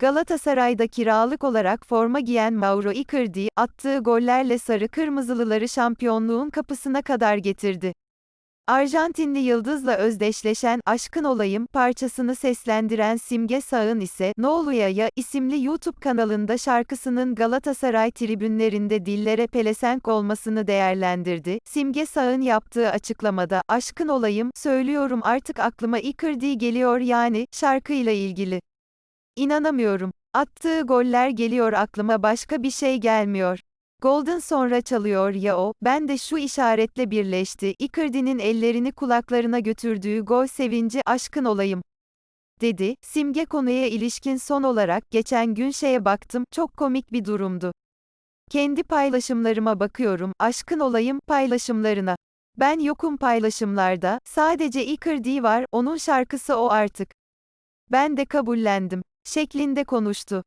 Galatasaray'da kiralık olarak forma giyen Mauro Icardi, attığı gollerle sarı kırmızılıları şampiyonluğun kapısına kadar getirdi. Arjantinli yıldızla özdeşleşen Aşkın Olayım parçasını seslendiren Simge Sağın ise Ne isimli YouTube kanalında şarkısının Galatasaray tribünlerinde dillere pelesenk olmasını değerlendirdi. Simge Sağın yaptığı açıklamada Aşkın Olayım söylüyorum artık aklıma Icardi geliyor yani şarkıyla ilgili. İnanamıyorum. Attığı goller geliyor aklıma başka bir şey gelmiyor. Golden sonra çalıyor ya o, ben de şu işaretle birleşti, Icardi'nin ellerini kulaklarına götürdüğü gol sevinci aşkın olayım. Dedi, Simge konuya ilişkin son olarak geçen gün şeye baktım, çok komik bir durumdu. Kendi paylaşımlarıma bakıyorum, aşkın olayım paylaşımlarına. Ben yokum paylaşımlarda, sadece Icardi var, onun şarkısı o artık. Ben de kabullendim, şeklinde konuştu.